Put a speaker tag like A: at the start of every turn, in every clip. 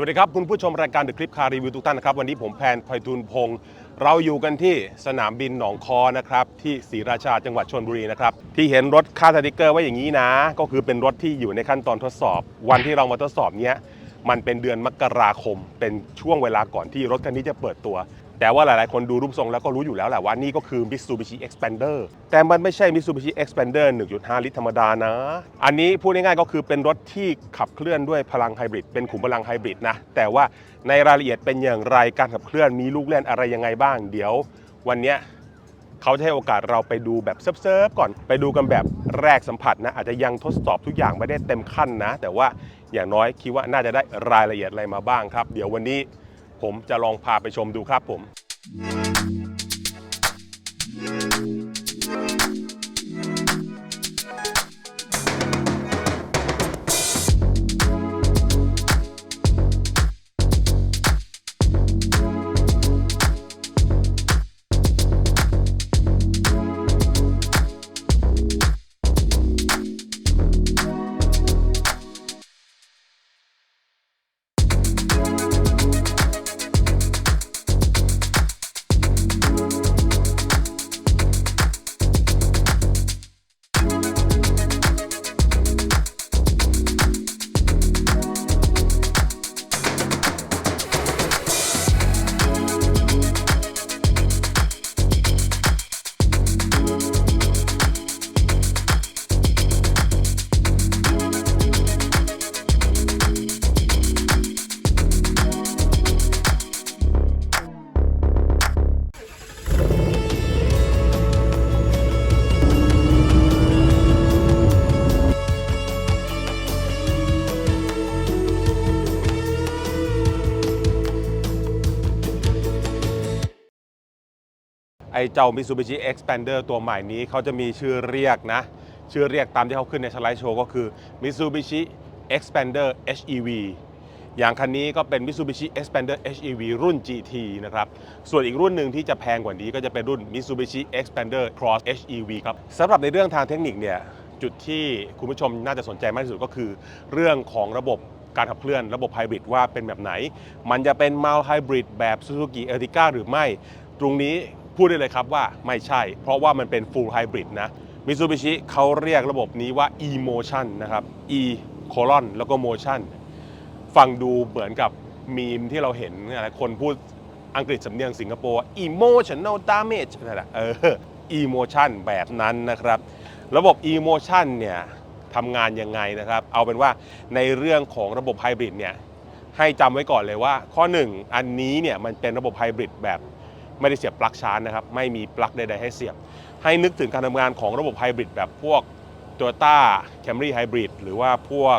A: วัสดีครับคุณผู้ชมรายการ The Clip Car Review ทุกท่านนะครับ วันนี้ผมแพนไพฑูรย์พงศ์เราอยู่กันที่สนามบินหนองคอนะครับ ที่ศรีราชาจังหวัดชลบุรีนะครับ ที่เห็นรถค่าสติกเกอร์ไว้อย่างนี้นะ ก็คือเป็นรถที่อยู่ในขั้นตอนทดสอบ วันที่เรามาทดสอบเนี้ยมันเป็นเดือนมกราคม เป็นช่วงเวลาก่อนที่รถคันนี้จะเปิดตัว แต่ว่าหลายๆ คนดูรูปทรงแล้วก็รู้อยู่แล้วแหละว่านี่ก็คือ Mitsubishi Expander แต่มันไม่ใช่ Mitsubishi Expander 1.5 ลิตรธรรมดานะ อันนี้พูดง่ายๆ ก็คือเป็นรถที่ขับเคลื่อนด้วยพลังไฮบริด เป็นขุมพลังไฮบริดนะ แต่ว่าในรายละเอียดเป็นอย่างไร การขับเคลื่อนมีลูกเล่นอะไรยังไงบ้าง เดี๋ยววันนี้เขาจะให้โอกาสเราไปดูแบบเซิร์ฟๆก่อน ไปดูกันแบบแรกสัมผัสนะ อาจจะยังทดสอบทุกอย่างไม่ได้เต็มขั้นนะ แต่ว่าอย่างน้อยคิดว่าน่าจะได้รายละเอียดอะไรมาบ้างครับ เดี๋ยววันนี้ ผมจะลองพาไปชมดูครับผม เจ้า Mitsubishi Expander ตัวใหม่นี้เขาจะมีชื่อเรียกนะ ชื่อเรียกตามที่เขาขึ้นในสไลด์โชว์ก็คือ Mitsubishi Expander HEV อย่างคันนี้ก็เป็น Mitsubishi Expander HEV รุ่น GT นะครับ ส่วนอีกรุ่นหนึ่งที่จะแพงกว่านี้ก็จะเป็นรุ่น Mitsubishi Expander Cross HEV ครับสำหรับในเรื่องทางเทคนิคเนี่ยจุดที่คุณผู้ชมน่าจะสนใจมากที่สุดก็คือ เรื่องของระบบการขับเคลื่อนระบบไฮบริดว่าเป็นแบบไหน มันจะเป็น mild hybrid แบบ Suzuki Ertiga หรือไม่ ตรงนี้ พูดได้เลยครับว่าไม่ใช่ เพราะว่ามันเป็น full hybrid นะ Mitsubishi เขาเรียกระบบนี้ว่า e-motion นะครับ e colon แล้วก็ motion ฟังดูเหมือนกับมีมที่เราเห็นอะไรคนพูดอังกฤษสำเนียงสิงคโปร์ emotional damage นั่นแหละเออ emotion แบบนั้นนะครับ ระบบ emotion เนี่ยทำงานยังไงนะครับ เอาเป็นว่าในเรื่องของระบบไฮบริดเนี่ยให้จำไว้ก่อนเลยว่า ข้อ 1 อันนี้เนี่ยมันเป็นระบบไฮบริดแบบ ไม่ได้เสียบปลั๊กชาร์จนะครับ ไม่มีปลั๊กใดๆให้เสียบ ให้นึกถึงการทำงานของระบบไฮบริดแบบพวก Toyota Camry Hybrid หรือว่าพวก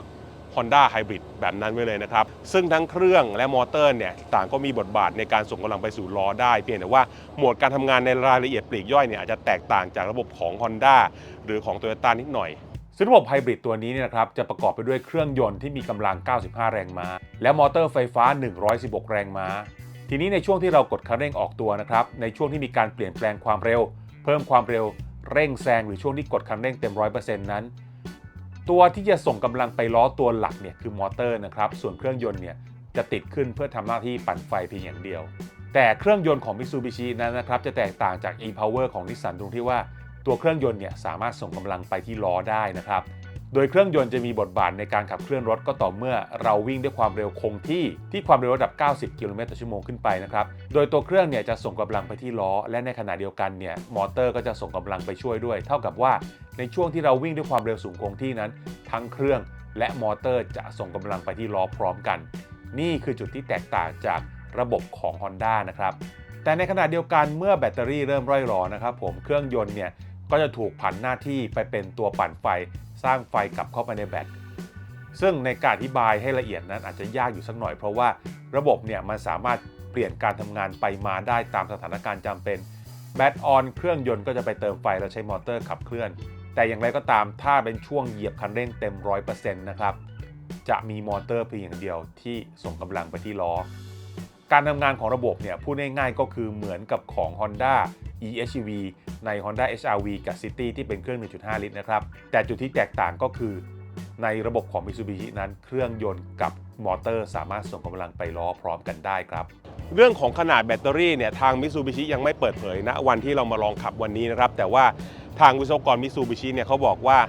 A: Honda Hybrid แบบนั้นไว้เลยนะครับ ซึ่งทั้งเครื่องและมอเตอร์เนี่ยต่างก็มีบทบาทในการส่งกำลังไปสู่ล้อได้ เพียงแต่ว่าโหมดการทำงานในรายละเอียดปลีกย่อยเนี่ยอาจจะแตกต่างจากระบบของ Honda หรือของ Toyota นิดหน่อยซึ่งระบบไฮบริดตัวนี้เนี่ยนะครับจะประกอบไปด้วยเครื่องยนต์ที่มีกำลัง 95 แรงม้า และมอเตอร์ไฟฟ้า 116 แรงม้า ทีนี้ในช่วงที่เรากดคันเร่งออกตัวนะครับ ในช่วงที่มีการเปลี่ยนแปลงความเร็ว เพิ่มความเร็ว เร่งแซงหรือช่วงที่กดคันเร่งเต็ม100%นั้น ตัวที่จะส่งกำลังไปล้อตัวหลักเนี่ยคือมอเตอร์นะครับ ส่วนเครื่องยนต์เนี่ยจะติดขึ้นเพื่อทำหน้าที่ปั่นไฟเพียงอย่างเดียว แต่เครื่องยนต์ของ Mitsubishi นั้นนะครับจะแตกต่างจาก e-power ของ Nissan ตรงที่ว่า ตัวเครื่องยนต์เนี่ยสามารถส่งกำลังไปที่ล้อได้นะครับ โดยเครื่องยนต์จะมีบทบาทในการขับเคลื่อนรถก็ต่อเมื่อเราวิ่งด้วยความเร็วคงที่ที่ความเร็วระดับ 90 กิโลเมตรต่อชั่วโมงขึ้นไปนะครับ โดยตัวเครื่องเนี่ยจะส่งกำลังไปที่ล้อ และในขณะเดียวกันเนี่ยมอเตอร์ก็จะส่งกำลังไปช่วยด้วย เท่ากับว่าในช่วงที่เราวิ่งด้วยความเร็วสูงคงที่นั้น ทั้งเครื่องและมอเตอร์จะส่งกำลังไปที่ล้อพร้อมกัน นี่คือจุดที่แตกต่างจากระบบของ Honda นะครับแต่ในขณะเดียวกันเมื่อแบตเตอรี่เริ่มร่อยหรอนะครับผมเครื่องยนต์เนี่ยก็จะถูกผันหน้าที่ไปเป็นตัวปั่นไฟ สร้างไฟกลับเข้าไปในแบตซึ่งในการอธิบายให้ละเอียดนั้นอาจจะยากอยู่สักหน่อย เพราะว่าระบบเนี่ยมันสามารถเปลี่ยนการทำงานไปมาได้ตามสถานการณ์จำเป็นแบตออนเครื่องยนต์ก็จะไปเติมไฟแล้วใช้มอเตอร์ขับเคลื่อน แต่อย่างไรก็ตามถ้าเป็นช่วงเหยียบคันเร่งเต็ม 100%นะครับจะมีมอเตอร์เพียงอย่างเดียวที่ส่งกำลังไปที่ล้อ การทำงานของระบบเนี่ยพูดง่ายๆก็คือเหมือนกับของ Honda eHEV ใน Honda HR-V กับ City ที่เป็นเครื่อง 1.5 ลิตรนะครับ แต่จุดที่แตกต่างก็คือ ในระบบของ Mitsubishi นั้นเครื่องยนต์กับมอเตอร์สามารถส่งกำลังไปล้อพร้อมกันได้ครับ เรื่องของขนาดแบตเตอรี่เนี่ยทางมิ t ซูบิชิยังไม่เปิดเผยนะวันที่เรามาลองขับวันนี้นะครับ แต่ว่าทางวิศวกรมิ t ซูบิชิเนี่ยเขาบอกว่า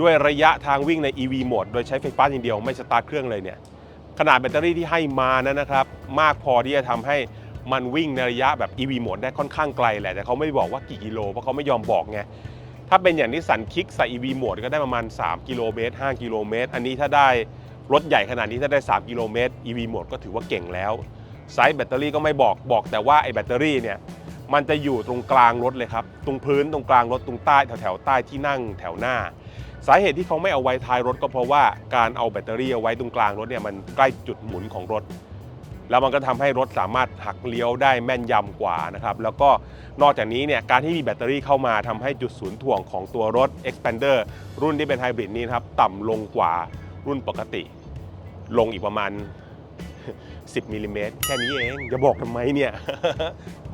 A: ด้วยระยะทางวิ่งใน EV โหมดโดยใช้ไฟฟ้าอย่างเดียวไม่สตาร์ทเครื่องเลยเนี่ย ขนาดแบตเตอรี่ที่ให้มานั้นนะครับมากพอที่จะทำให้มันวิ่งในระยะแบบ EV โหมดได้ค่อนข้างไกลแหละ แต่เขาไม่บอกว่ากี่กิโล เพราะเขาไม่ยอมบอกไง ถ้าเป็นอย่างที่สันคิกใส่ EV โหมดก็ได้ประมาณ 3 กิโลเมตร 5 กิโลเมตร อันนี้ถ้าได้รถใหญ่ขนาดนี้ถ้าได้ 3 กิโลเมตร EV โหมดก็ถือว่าเก่งแล้ว ไซส์แบตเตอรี่ก็ไม่บอกบอกแต่ว่าไอ้แบตเตอรี่เนี่ยมันจะอยู่ตรงกลางรถเลยครับ ตรงพื้นตรงกลางรถตรงใต้แถวแถวๆใต้ที่นั่งแถวหน้า สาเหตุที่เขาไม่เอาไว้ท้ายรถก็เพราะว่าการเอาแบตเตอรี่เอาไว้ตรงกลางรถเนี่ยมันใกล้จุดหมุนของรถ แล้วมันก็ทำให้รถสามารถหักเลี้ยวได้แม่นยำกว่านะครับแล้วก็นอกจากนี้เนี่ยการที่มีแบตเตอรี่เข้ามาทำให้จุดศูนย์ถ่วงของตัวรถ Expander รุ่นที่เป็นไฮบริดนี้นะครับต่ำลงกว่ารุ่นปกติ ลงอีกประมาณ 10มิลลิเมตรแค่นี้เองจะบอกทำไมเนี่ย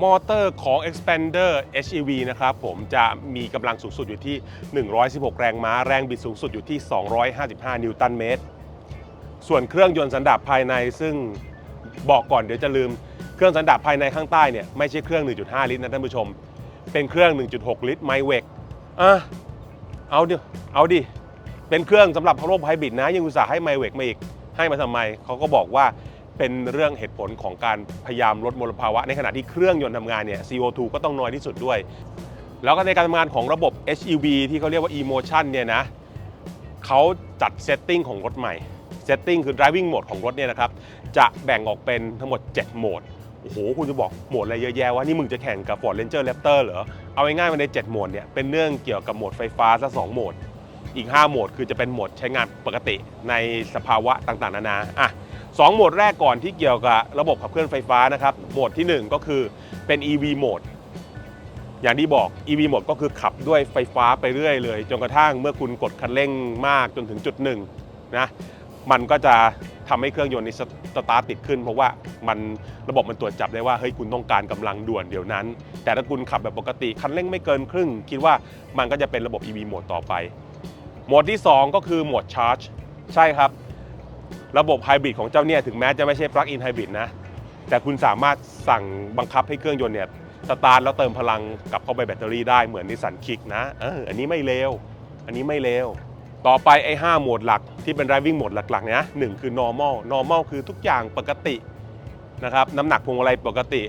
A: มอเตอร์ของ Expander HEV นะครับผมจะมีกำลังสูงสุดอยู่ที่ 116 แรงม้า แรงบิดสูงสุดอยู่ที่ 255 นิวตันเมตร ส่วนเครื่องยนต์สันดาปภายในซึ่งบอกก่อนเดี๋ยวจะลืม เครื่องสันดาปภายในข้างใต้เนี่ยไม่ใช่เครื่อง 1.5 ลิตรนะท่านผู้ชม เป็นเครื่อง 1.6 ลิตรไมเวกอะเอาดิเอาดิเป็นเครื่องสำหรับพระโลไฮบริดนะยังอุตส่าห์ให้ไมเวกมาอีกให้มาทำไมเขาก็บอกว่า เป็นเรื่องเหตุผลของการพยายามลดมลภาวะ ในขณะที่เครื่องยนต์ทำงานเนี่ย CO2 ก็ต้องน้อยที่สุดด้วย แล้วก็ในการทำงานของระบบ HEV ที่เขาเรียกว่า e-motion เนี่ยนะเขาจัดเซตติ้งของรถใหม่เซตติ้งคือ driving mode ของรถเนี่ยนะครับจะแบ่งออกเป็นทั้งหมด 7 โหมดโอ้โห คุณจะบอกโหมดอะไรเยอะแยะว่านี่มึงจะแข่งกับ Ford Ranger Raptor เหรอ เอาง่ายๆมาใน 7 โหมดเนี่ยเป็นเรื่องเกี่ยวกับโหมดไฟฟ้าซะ2โหมด อีก 5 โหมดคือจะเป็นโหมดใช้งานปกติในสภาวะต่างๆ นานา อะ สองโหมดแรกก่อนที่เกี่ยวกับระบบขับเคลื่อนไฟฟ้านะครับ โหมดที่ 1 ก็คือเป็น EV โหมด อย่างที่บอก EV โหมดก็คือขับด้วยไฟฟ้าไปเรื่อยเลย จนกระทั่งเมื่อคุณกดคันเร่งมากจนถึงจุดหนึ่งนะ มันก็จะทำให้เครื่องยนต์นี้สตาร์ทติดขึ้น เพราะว่ามันระบบมันตรวจจับได้ว่าเฮ้ยคุณต้องการกำลังด่วนเดี๋ยวนั้น แต่ถ้าคุณขับแบบปกติคันเร่งไม่เกินครึ่ง คิดว่ามันก็จะเป็นระบบ EV โหมดต่อไป โหมดที่ 2 ก็คือโหมดชาร์จ ใช่ครับ ระบบไฮบริดของเจ้าเนี่ยถึงแม้จะไม่ใช่ปลั๊กอินไฮบริดนะ แต่คุณสามารถสั่งบังคับให้เครื่องยนต์เนี่ยสตาร์ทแล้วเติมพลังกลับเข้าไปแบตเตอรี่ได้เหมือนนิสสันคิกนะเอออันนี้ไม่เลวอันนี้ไม่เลวต่อไปไอ้5โหมดหลักที่เป็น driving โหมดหลักๆเนี่ยหนึ่งคือ normal normal คือทุกอย่างปกตินะครับน้ำหนักพวงมาลัยปกติ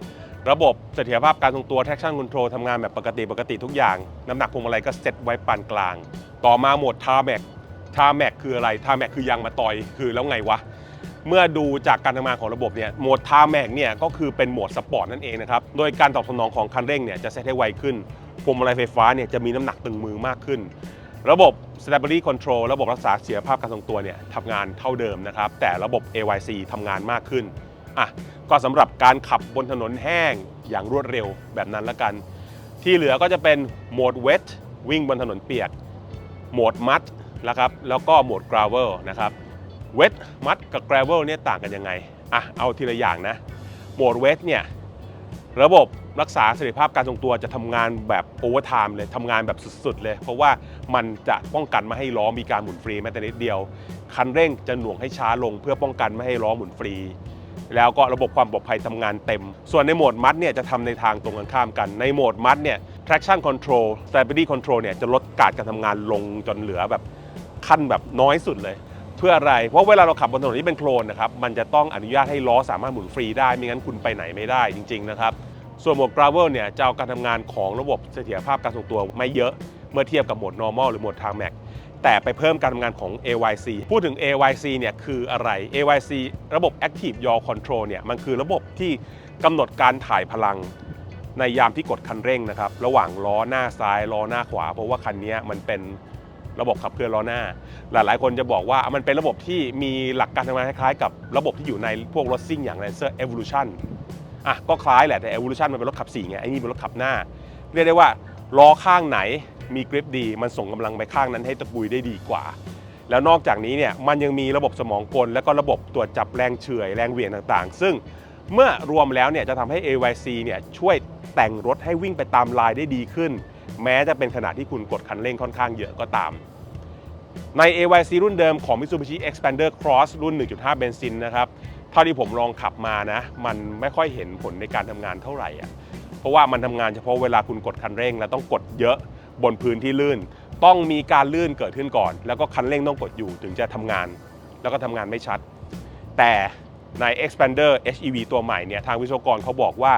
A: ระบบเสถียรภาพการทรงตัว traction control ทำงานแบบปกติปกติทุกอย่าง น้ำหนักพวงมาลัยก็เซตไว้ปานกลาง ต่อมาโหมด tarmac tarmac คืออะไร tarmac คือยางมาตอยคือแล้วไงวะ เมื่อดูจากการทำงานของระบบเนี่ยโหมด tarmac เนี่ยก็คือเป็นโหมดสปอร์ตนั่นเองนะครับโดยการตอบสนองของคันเร่งเนี่ยจะเซตให้ไวขึ้นพวงมาลัยไฟฟ้าเนี่ยจะมีน้ำหนักตึงมือมากขึ้น ระบบ stability control ระบบรักษาเสถียรภาพการทรงตัวเนี่ยทำงานเท่าเดิมนะครับแต่ระบบ AYC ทำงานมากขึ้นอะก็สำหรับการขับบนถนนแห้งอย่างรวดเร็วแบบนั้นละกัน ที่เหลือก็จะเป็นโหมด wet วิ่งบนถนนเปียกโหมด mud นะครับแล้วก็โหมด gravel นะครับ wet mud กับ gravel เนี่ยต่างกันยังไงอะเอาทีละอย่างนะโหมด wet เนี่ยระบบรักษาเสถียรภาพการทรงตัวจะทำงานแบบโอเวอร์ไทม์เลยทำงานแบบสุดๆเลย เพราะว่ามันจะป้องกันไม่ให้ล้อมีการหมุนฟรีแม้แต่นิดเดียว คันเร่งจะหน่วงให้ช้าลงเพื่อป้องกันไม่ให้ล้อหมุนฟรี แล้วก็ระบบความปลอดภัยทำงานเต็ม ส่วนในโหมดมัดเนี่ยจะทำในทางตรงกันข้ามกัน ในโหมดมัดเนี่ย traction control stability control เนี่ยจะลดการการทำงานลงจนเหลือแบบ ขั้นแบบน้อยสุดเลย เพื่ออะไร เพราะเวลาเราขับบนถนนที่เป็นโคลนนะครับมันจะต้องอนุญาตให้ล้อสามารถหมุนฟรีได้ไม่งั้นคุณไปไหนไม่ได้จริงๆนะครับส่วนโหมด gravel เนี่ยจะเอาการทำงานของระบบเสถียรภาพการทรงตัวไม่เยอะเมื่อเทียบกับโหมด normal หรือโหมด tarmac แต่ไปเพิ่มการทำงานของ AYC พูดถึง AYC เนี่ยคืออะไร AYC ระบบ Active Yaw Control เนี่ยมันคือระบบที่กำหนดการถ่ายพลังในยามที่กดคันเร่งนะครับ ระหว่างล้อหน้าซ้ายล้อหน้าขวา เพราะว่าคันนี้มันเป็น ระบบขับเคลื่อนล้อหน้า หลายๆคนจะบอกว่ามันเป็นระบบที่มีหลักการทำงานคล้ายๆ กับระบบที่อยู่ในพวกรถซิ่งอย่าง Lancer Evolution อะก็คล้ายแหละแต่ Evolution มันเป็นรถขับ4ไงไอ้นี่เป็นรถขับหน้า เรียกได้ว่าล้อข้างไหนมีกริปดี มันส่งกำลังไปข้างนั้นให้ตะกุยได้ดีกว่า แล้วนอกจากนี้เนี่ยมันยังมีระบบสมองกล และก็ระบบตรวจจับแรงเฉื่อยแรงเหวี่ยงต่างๆ ซึ่ง เมื่อรวมแล้วเนี่ยจะทำให้ AYC เนี่ยช่วยแต่งรถให้วิ่งไปตามลายได้ดีขึ้น แม้จะเป็นขณะที่คุณกดคันเร่งค่อนข้างเยอะก็ตาม ใน AYC รุ่นเดิมของ Mitsubishi Expander Cross รุ่น 1.5 เบนซินนะครับเท่าที่ผมลองขับมานะ มันไม่ค่อยเห็นผลในการทำงานเท่าไหร่อะเพราะว่ามันทำงานเฉพาะเวลาคุณกดคันเร่ง แล้วต้องกดเยอะบนพื้นที่ลื่น ต้องมีการลื่นเกิดขึ้นก่อน แล้วก็คันเร่งต้องกดอยู่ถึงจะทำงาน แล้วก็ทำงานไม่ชัด แต่ ใน Expander HEV ตัวใหม่เนี่ยทางวิศวกรเขาบอกว่า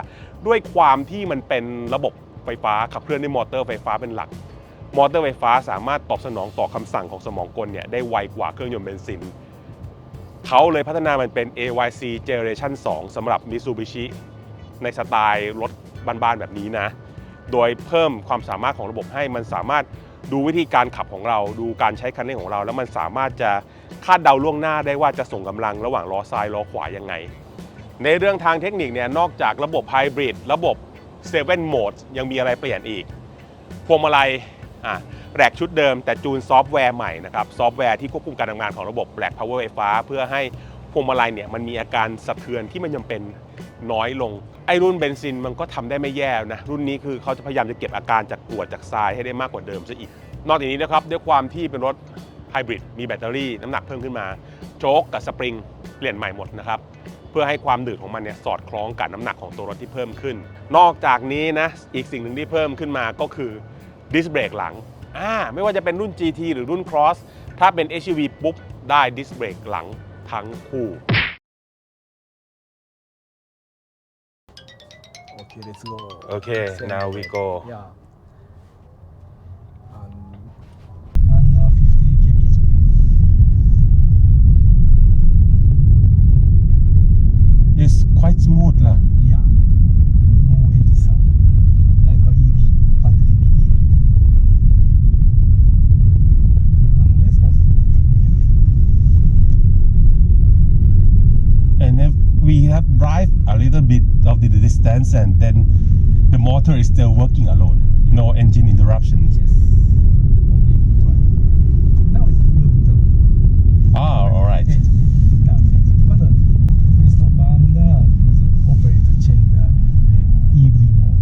A: ด้วยความที่มันเป็นระบบไฟฟ้าขับเคลื่อนด้วยมอเตอร์ไฟฟ้าเป็นหลัก มอเตอร์ไฟฟ้าสามารถตอบสนองต่อคำสั่งของสมองกลเนี่ยได้ไวกว่าเครื่องยนต์เบนซินเขาเลยพัฒนามันเป็น AYC Generation 2สำหรับ Mitsubishi ในสไตล์รถบ้านๆแบบนี้นะ โดยเพิ่มความสามารถของระบบให้มันสามารถดูวิธีการขับของเรา ดูการใช้คันเร่งของเรา แล้วมันสามารถจะ คาดเดาล่วงหน้าได้ว่าจะส่งกำลังระหว่างล้อซ้ายล้อขวายังไง ในเรื่องทางเทคนิคเนี่ยนอกจากระบบไฮบริดระบบ7 Mode ยังมีอะไรเปลี่ยนอีกพวงมาลัยอะแรกชุดเดิมแต่จูนซอฟต์แวร์ใหม่นะครับซอฟต์แวร์ที่ควบคุมการทำงานของระบบแรกพาวเวอร์ไฟฟ้า เพื่อให้พวงมาลัยเนี่ยมันมีอาการสะเทือนที่มันยังเป็นน้อยลง ไอรุ่นเบนซินมันก็ทำได้ไม่แย่นะ รุ่นนี้คือเขาจะพยายามจะเก็บอาการจากกรวดจากทรายให้ได้มากกว่าเดิมซะอีก นอกจากนี้นะครับด้วยความที่เป็นรถ ไฮบริดมีแบตเตอรี่น้ำหนักเพิ่มขึ้นมา โจ๊กกับสปริงเปลี่ยนใหม่หมดนะครับ เพื่อให้ความดืดของมันเนี่ยสอดคล้องกับน้ำหนักของตัวรถที่เพิ่มขึ้น นอกจากนี้นะอีกสิ่งหนึ่งที่เพิ่มขึ้นมาก็คือดิสเบรกหลังอ่าไม่ว่าจะเป็นรุ่น GT หรือรุ่น Cross ถ้าเป็น SUV ปุ๊บได้ดิสเบรกหลังทั้งคู่
B: Okay, let's go.
A: โอเค now we go
B: Yeah. And under 50 kph.
A: it's quite smooth ล่ะ
B: Yeah. No engine sound. Like a EV, battery EV. And response is good.
C: and if we have drive a little bit of the distance and then the motor is still working alone no engine interruptions
B: Yes. Only drive. Now it's moved to
C: ah all right
B: change. Now change. But uh, please stop and uh, please operate to change the uh, EV mode.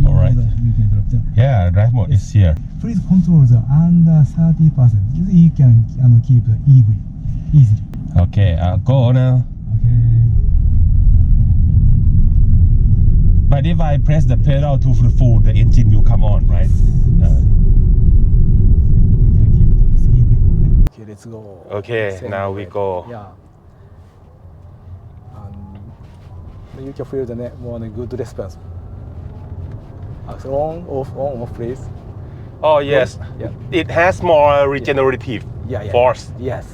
B: EV
C: Alright.
B: mode, You can drop down.
C: yeah drive mode is here
B: Please control the under 30%. You can uh, keep the EV easily.
C: okay I'll go now but if I press the pedal to the full the engine will come on right uh,
B: You can keep this EV mode. Okay, let's go.
A: Okay,
B: Same
A: now we
B: way.
A: go.
B: Yeah. And you can feel the net more than good response. Uh, on, off, on, off, please.
A: oh yes
B: Yeah.
A: it has more regenerative
B: Yeah, yeah.
A: force
B: Yes.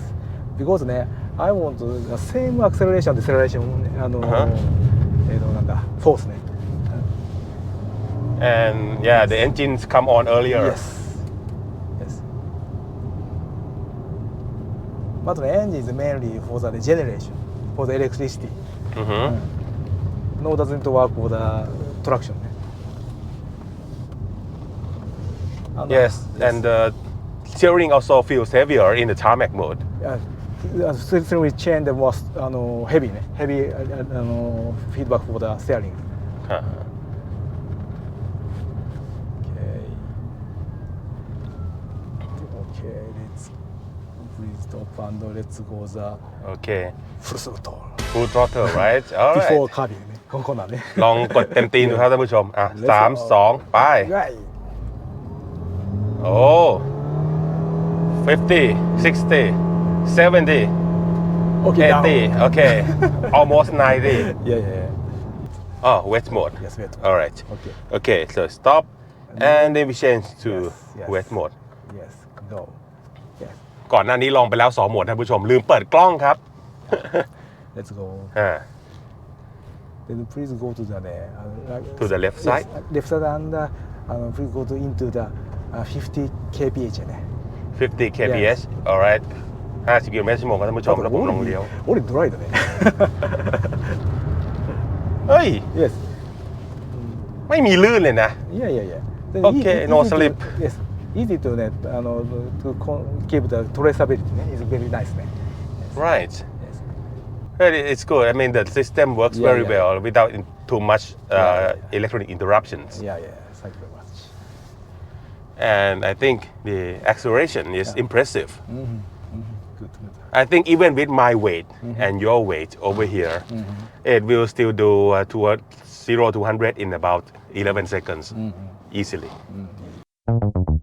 B: Because ね、I want the same acceleration, deceleration, あの、
A: Uh-huh.
B: えっと、なんだ、フォースね。
A: and yeah, yes. the engines come on earlier.
B: Yes. Yes. But the engine is mainly for the generation, for the electricity.
A: Mm-hmm. Mm -hmm.
B: um, no, doesn't work for the traction. And yes,
A: yes, and uh, steering also feels heavier in the tarmac mode.
B: Yeah, uh, steering wheel chain the most, uh, あの heavy ね、heavy あの uh, feedback for the steering.
A: Huh.
B: Okay. full throttle.
A: Full throttle, right?
B: Before
A: ah, oh. fifty sixty seventy
B: okay
A: eighty. okay. Almost ninety.
B: Yeah yeah
A: oh wet mode.
B: Yes wait
A: all right.
B: Okay.
A: Okay so stop. And then we change to
B: Yes, yes.
A: wet mode.
B: Yes go.
A: ก่อนหน้านี้ลองไปแล้ว 2 โหมดท่านผู้ชม ลืมเปิดกล้องครับ
B: let's go
A: อ่า
B: then please go to the ね uh, like-
A: To the left
B: yes,
A: side?
B: left side and uh, あの please go to into the uh, 50 kph ね
A: 50 kbs alright 50กิโลเมตรชั่วโมงครับท่านผู้ชมแล้วผมลงเลี้ยว
B: 俺ドライだね
A: เฮ้ย
B: yes
A: ไม่มีลื่นเลยนะ
B: いやいやいや
A: Okay, no slip.
B: yes easy to net, uh, to keep the traceability né, very nice.
A: Né?
B: Yes.
A: Right. Yes. It's good. I mean, the system works
B: yeah,
A: very
B: yeah.
A: well without too much uh,
B: yeah,
A: electronic interruptions.
B: Yeah, yeah. Thank you very much.
A: And I think the acceleration is impressive. Mm -hmm. Mm -hmm.
B: Good, good.
A: I think even with my weight mm -hmm. and your weight over here, mm-hmm. it will still do uh, toward 0 to 100 in about 11 seconds mm-hmm. easily. Mm-hmm.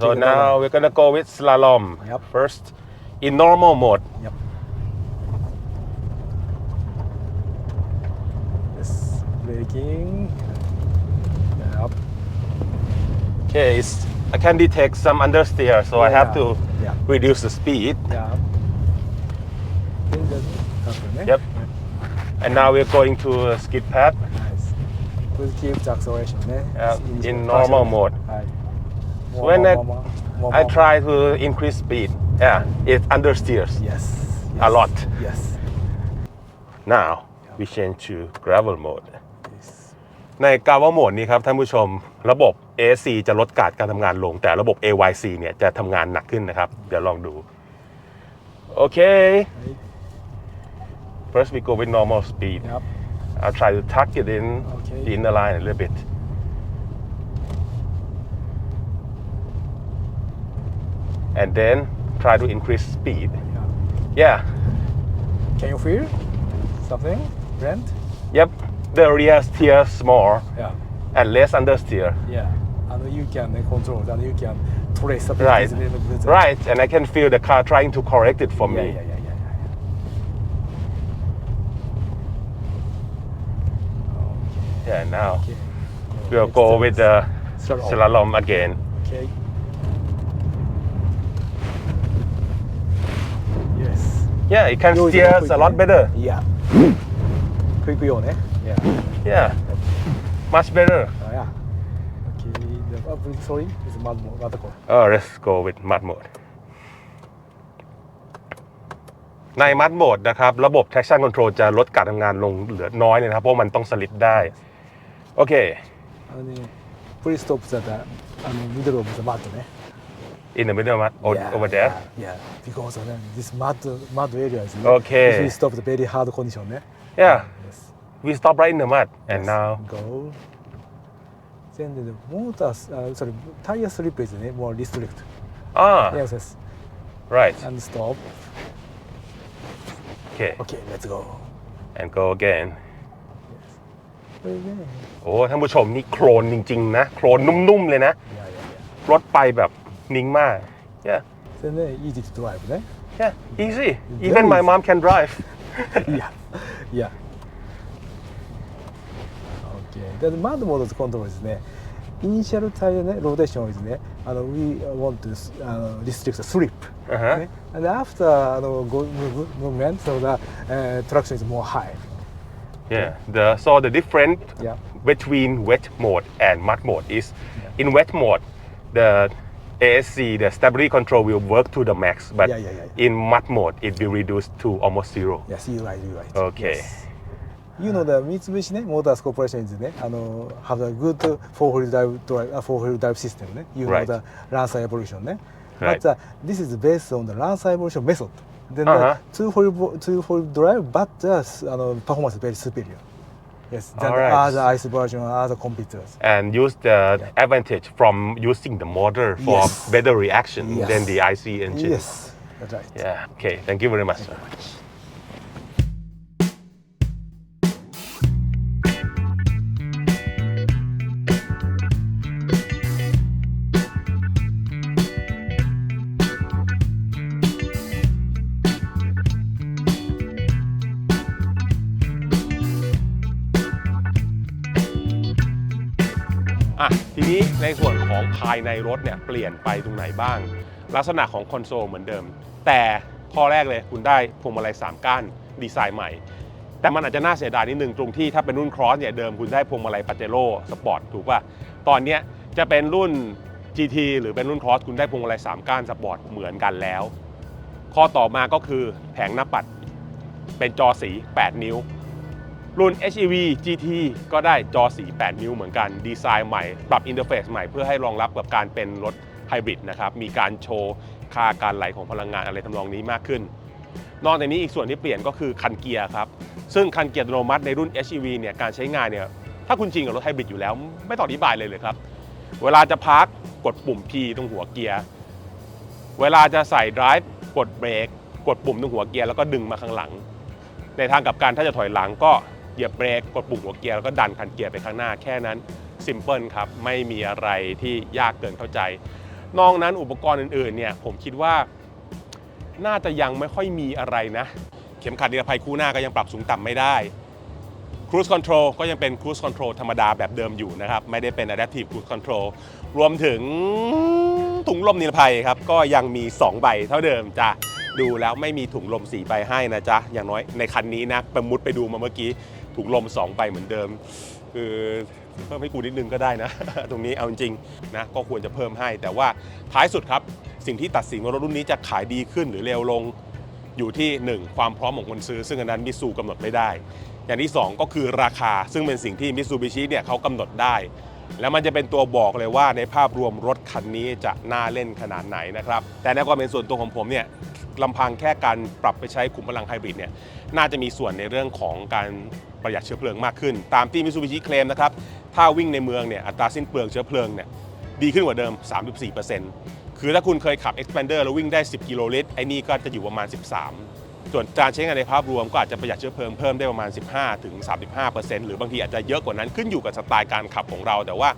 A: So now we're gonna go with slalom
B: yep.
A: first in normal mode.
B: Yep. Yes, braking. Yep.
A: Okay, it's, I can detect some understeer, so yeah, I have
B: yeah.
A: to
B: yeah.
A: reduce the speed.
B: Yeah.
A: Yep. And now we're going to a skid pad.
B: Nice. คือคีบจาก
A: โซเล
B: ชัน
A: เนี่ย
B: in normal mode. When more, I, more, more,
A: I more. try to increase speed, yeah, it understeers
B: Yes. yes, a
A: lot.
B: Yes.
A: Now we change to gravel mode. ใน gravel mode นี้ครับท่านผู้ชมระบบ AC จะลดการดการทำงานลง แต่ระบบ AYC เนี่ยจะทำงานหนักขึ้นนะครับ เดี๋ยวลองดู โอเค first we go with normal speed
B: Yep.
A: I'll try to tuck it in
B: Okay.
A: in the line a little bit and then try to increase speed
B: Yeah.
A: yeah
B: Can you feel something? Brent?
A: yep the rear steer small
B: Yeah.
A: and less understeer
B: Yeah. And you can control and you can trace the
A: Right.
B: a little bit.
A: right and I can feel the car trying to correct it for
B: Yeah,
A: me
B: yeah, yeah, yeah, yeah.
A: yeah now
B: Okay.
A: we'll go with the
B: slalom
A: again
B: Okay.
A: Yeah, it can
B: Yours is
A: steer
B: us
A: a lot
B: quicker.
A: better.
B: Yeah. Quick wheel, eh? Yeah.
A: Yeah, much better.
B: Oh, yeah. Okay, the upgrade, sorry, is mud mode, what call?
A: Oh, let's go with mud mode ใน mud mode นะครับ ระบบ traction control จะลดการทำงานลงเหลือน้อยเลยนะครับ เพราะมันต้องสลิดได้ โอเค
B: And, uh, please stop at the uh, middle of the mud, eh?
A: in the middle of, o- over there.
B: Yeah, yeah. because uh, this mud mud area is
A: Okay.
B: if we stop the very hard condition, eh?
A: Yeah,
B: Yes.
A: we stop right in the mud, and
B: yes.
A: now
B: go. Then the motors, uh, sorry, tire slip is eh, more restrict.
A: ah,
B: Yes, yes.
A: right.
B: And stop.
A: Okay,
B: Okay, let's go.
A: and go again.
B: Yeah, yeah,
A: โอ้ท่านผู้ชมนี่โคลนจริงๆนะโคลนนุ่มๆเลยนะ
B: yeah.
A: รถไปแบบ Ningma. Yeah.
B: Then easy to drive, right?
A: Yeah, easy. Very Even my easy. mom can drive.
B: yeah, yeah. Okay. The mud models control is ね。initial tire rotation is we want to restrict the slip、
A: uh-huh.
B: after the movement, so the uh, traction is more high.
A: Yeah. The so the difference
B: yeah.
A: between wet mode and mud mode is yeah. in wet mode the ASC the stability control will work to the max but
B: Yeah, yeah, yeah, yeah.
A: in mud mode it will reduce to almost zero
B: Yes, you right, you right.
A: Okay.
B: Yes. You know the Mitsubishi ね、Motors Corporation is ね、あの have a good four-wheel drive drive, uh, four-wheel drive system ね。You know
A: Right.
B: the Lancer Evolution ね。
A: Right.
B: But uh, this is based on the Lancer Evolution method. Then
A: Uh-huh.
B: the two-wheel two-wheel drive, but the uh, no, performance is very superior. Yes, than
A: Alright.
B: other ICE version, other computers.
A: and use the advantage from using the motor for
B: Yes.
A: better reaction
B: Yes.
A: than the IC engine
B: Yes, that's right.
A: yeah okay thank you very much ส่วนของภายในรถเนี่ยเปลี่ยนไปตรงไหนบ้าง ลักษณะของคอนโซลเหมือนเดิม แต่ข้อแรกเลยคุณได้พวงมาลัย3ก้านดีไซน์ใหม่ แต่มันอาจจะน่าเสียดายนิดนึงตรงที่ถ้าเป็นรุ่นครอสเนี่ยเดิมคุณได้พวงมาลัยปาเจโร่สปอร์ตถูกป่ะตอนเนี้ยจะเป็นรุ่น GT หรือเป็นรุ่นครอสคุณได้พวงมาลัย3ก้านสปอร์ตเหมือนกันแล้ว ข้อต่อมาก็คือแผงหน้าปัดเป็นจอสี 8 นิ้ว รุ่น HEV GT ก็ได้จอสี8 นิ้วเหมือนกัน ดีไซน์ใหม่ ปรับอินเทอร์เฟซใหม่เพื่อให้รองรับกับการเป็นรถไฮบริดนะครับ มีการโชว์ค่าการไหลของพลังงานอะไรทำนองนี้มากขึ้น นอกจากนี้อีกส่วนที่เปลี่ยนก็คือคันเกียร์ครับ ซึ่งคันเกียร์อัตโนมัติในรุ่น HEV เนี่ยการใช้งานเนี่ยถ้าคุณจริงกับรถไฮบริดอยู่แล้ว ไม่ต้องอธิบายเลยเลยครับ เวลาจะพักกดปุ่ม P ตรงหัวเกียร์ เวลาจะใส่ drive กดเบรกกดปุ่มตรงหัวเกียร์แล้วก็ดึงมาข้างหลัง ในทางกับการถ้าจะถอยหลังก็ เหยียบเบรกกดปุ่มหัวเกียร์แล้วก็ดันคันเกียร์ไปข้างหน้าแค่นั้นซิมเพิลครับไม่มีอะไรที่ยากเกินเข้าใจ นอกนั้นอุปกรณ์อื่นๆเนี่ยผมคิดว่าน่าจะยังไม่ค่อยมีอะไรนะ เข็มขัดนิรภัยคู่หน้าก็ยังปรับสูงต่ำไม่ได้ Cruise Control ก็ยังเป็น Cruise Control ธรรมดาแบบเดิมอยู่นะครับ ไม่ได้เป็น Adaptive Cruise Control รวมถึงถุงลมนิรภัยครับ ก็ยังมี 2 ใบเท่าเดิมจ้ะดูแล้วไม่มีถุงลม4ใบให้นะจ๊ะ อย่างน้อยในคันนี้นะประมุดไปดูมาเมื่อกี้ ถุงลม2ใบเหมือนเดิม คือเพิ่มให้กูนิดนึงก็ได้นะ ตรงนี้เอาจริงๆนะก็ควรจะเพิ่มให้ แต่ว่าท้ายสุดครับ สิ่งที่ตัดสินว่ารถรุ่นนี้จะขายดีขึ้นหรือเร็วลงอยู่ที่ 1 ความพร้อมของคนซื้อ ซึ่งอันนั้นมิสูกำหนดไม่ได้ อย่างที่ 2 ก็คือราคาซึ่งเป็นสิ่งที่มิสูบิชิเนี่ยเขากำหนดได้ แล้วมันจะเป็นตัวบอกเลยว่าในภาพรวมรถคันนี้จะน่าเล่นขนาดไหนนะครับ แต่ในความเป็นส่วนตัวของผมเนี่ยลำพังแค่การปรับไปใช้ขุมพลังไฮบริดเนี่ยน่าจะมีส่วนในเรื่องของการ ประหยัดเชื้อเพลิงมากขึ้น ตามที่มิสูบิชิเคลมนะครับ ถ้าวิ่งในเมืองเนี่ยอัตราสิ้นเปลืองเชื้อเพลิงเนี่ยดีขึ้นกว่าเดิม 34%คือถ้าคุณเคยขับ Expander แล้ววิ่งได้ 10 กิโลลิตรไอ้นี่ก็จะอยู่ประมาณ 13 ส่วนการใช้งานในภาพรวมก็อาจจะประหยัดเชื้อเพลิงเพิ่มได้ประมาณ 15ถึง35%หรือบางทีอาจจะเยอะกว่านั้นขึ้นอยู่กับสไตล์การขับของเราแต่ว่า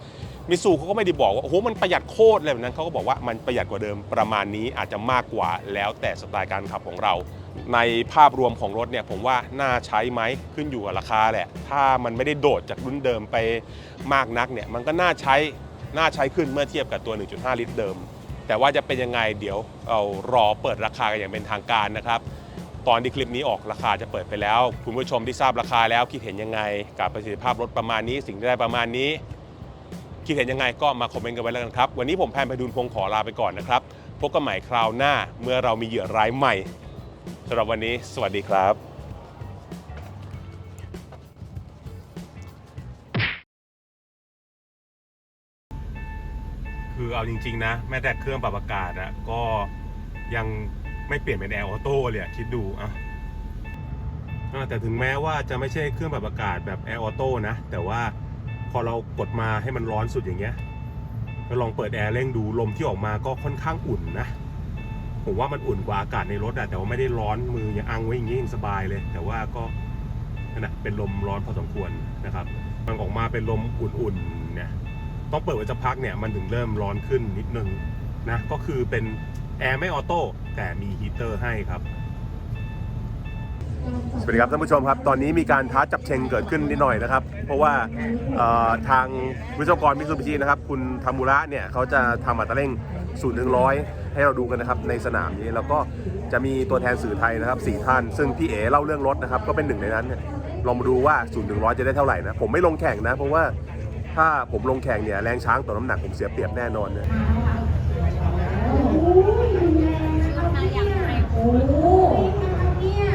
A: มิสูเขาก็ไม่ได้บอกว่าโอ้โหมันประหยัดโคตรเลยแบบนั้นเขาก็บอกว่ามันประหยัดกว่าเดิมประมาณนี้อาจจะมากกว่าแล้วแต่สไตล์การขับของเรา ในภาพรวมของรถเนี่ยผมว่าน่าใช้ไหมขึ้นอยู่กับราคาแหละ ถ้ามันไม่ได้โดดจากรุ่นเดิมไปมากนักเนี่ยมันก็น่าใช้น่าใช้ขึ้นเมื่อเทียบกับตัว 1.5 ลิตรเดิม แต่ว่าจะเป็นยังไงเดี๋ยวเอารอเปิดราคากันอย่างเป็นทางการนะครับ ตอนที่คลิปนี้ออกราคาจะเปิดไปแล้ว คุณผู้ชมที่ทราบราคาแล้วคิดเห็นยังไง กับประสิทธิภาพรถประมาณนี้ สิ่งที่ได้ประมาณนี้ คิดเห็นยังไงก็มาคอมเมนต์กันไว้แล้วกันครับ วันนี้ผมแพนไปดูนพงขอลาไปก่อนนะครับพบกันใหม่คราวหน้าเมื่อเรามีเหยื่อรายใหม่ สำหรับวันนี้สวัสดีครับคือเอาจริง ๆ นะ แม้แต่เครื่องปรับอากาศอะก็ยังไม่เปลี่ยนเป็นแอร์ออโต้เลยคิดดูอะแต่ถึงแม้ว่าจะไม่ใช่เครื่องปรับอากาศแบบแอร์ออโต้นะ แต่ว่าพอเรากดมาให้มันร้อนสุดอย่างเงี้ยก็ลองเปิดแอร์เร่งดูลมที่ออกมาก็ค่อนข้างอุ่นนะ ผมว่ามันอุ่นกว่าอากาศในรถอะแต่ว่าไม่ได้ร้อนมือยังอังไว้อย่างงี้ยังสบายเลย แต่ว่าก็น่ะเป็นลมร้อนพอสมควรนะครับ มันออกมาเป็นลมอุ่นๆเนี่ยต้องเปิดไว้สักพักเนี่ยมันถึงเริ่มร้อนขึ้นนิดนึงนะก็คือเป็นแอร์ไม่ออโต้แต่มีฮีเตอร์ให้ครับสวัสดีครับท่านผู้ชมครับ ตอนนี้มีการท้าจับเชงเกิดขึ้นนิดหน่อยนะครับ เพราะว่าทางวิศวกรมิซูบิชินะครับ คุณทามุระเนี่ยเขาจะทำอัตราเร่ง0ูนย์ถึงร้อย ให้เราดูกันนะครับในสนามนี้แล้วก็จะมีตัวแทนสื่อไทยนะครับสี่ท่าน ซึ่งพี่เอ๋เล่าเรื่องรถนะครับก็เป็นหนึ่งในนั้นเนี่ยลองมาดูว่า0ูนย์ถึงร้อยจะได้เท่าไหร่นะผมไม่ลงแข่งนะเพราะว่าถ้าผมลงแข่งเนี่ยแรงช้างต่อน้ำหนักผมเสียเปรียบแน่นอนเนี่ย
D: มาอย่างไรโอ้เนี่ย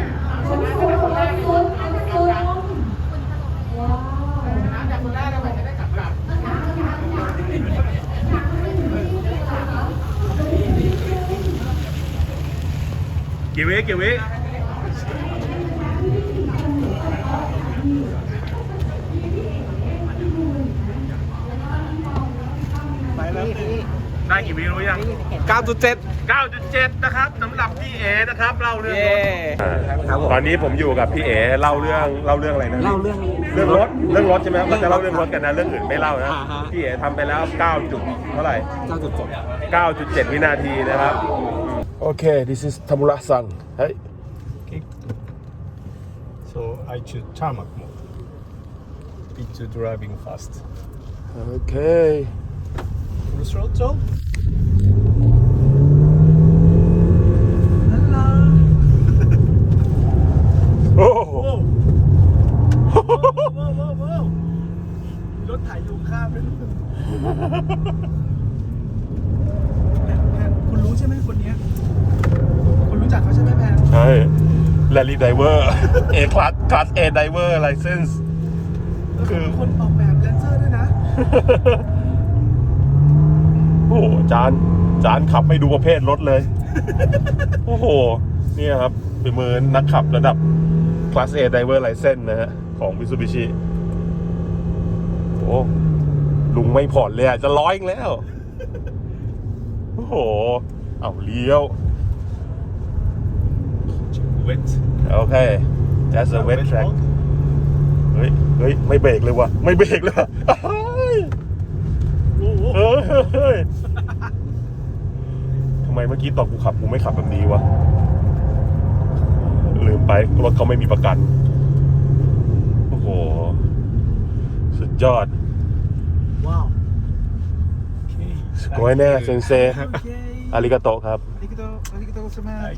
D: คนคนคนคนคนว้าว
A: กี่วิกี่วิได้กี่วิรู้ยัง
E: 9.7
A: 9.7 นะครับสำหรับพี่เอนะครับเล่าเรื่องรถ
E: ครับผม
A: ตอนนี้ผมอยู่กับพี่เอเล่าเรื่องเล่าเรื่องอะไรนะ
E: เล่าเรื่อง
A: เรื่องรถเรื่องรถใช่ไหมเราจะเล่าเรื่องรถกันนะเรื่องอื่นไม่เล่านะ
E: อ่าฮะ
A: พี่เอทำไปแล้ว 9 จุดเท่าไหร่
E: 9.7
A: 9.7 วินาทีนะครับ
C: Okay, this is Tamura-san. Hey.
B: So I choose tarmac mode. It's driving fast.
C: Okay. Full throttle. Hello.
A: โอ้โห
C: Whoa. Whoa, whoa, whoa, whoa. มีรถถ่ายอยู่ข้ามด้ว
A: Rally Diver A Class Class A Diver License คือ
C: คนออกแบบแดนเซอร์ด้วยนะ
A: โอ้โหจานจานขับไม่ดูประเภทรถเลย โอ้โห เนี่ยครับเป็นมือนักขับระดับ Class A Driver License นะฮะ ของ Mitsubishi โอ้ลุงไม่ผ่อนเลยอะ จะร้อยอีกแล้ว โอ้โห เอาเลี้ยว
F: wet
A: โอเค that's a wet track เฮ้ย เฮ้ย ไม่เบรกเลยวะไม่เบรกเลยเฮ้ยทำไมเมื่อกี้ตอนกูขับกูไม่ขับแบบนี้วะ ลืมไป รถเขาไม่มีประกัน โอ้โห สุดยอด
C: ว้าว
A: สกอยแน่เซนเซ
C: อา
A: ริกาโตครับ
C: อาริกาโตอาริกาโตสมาย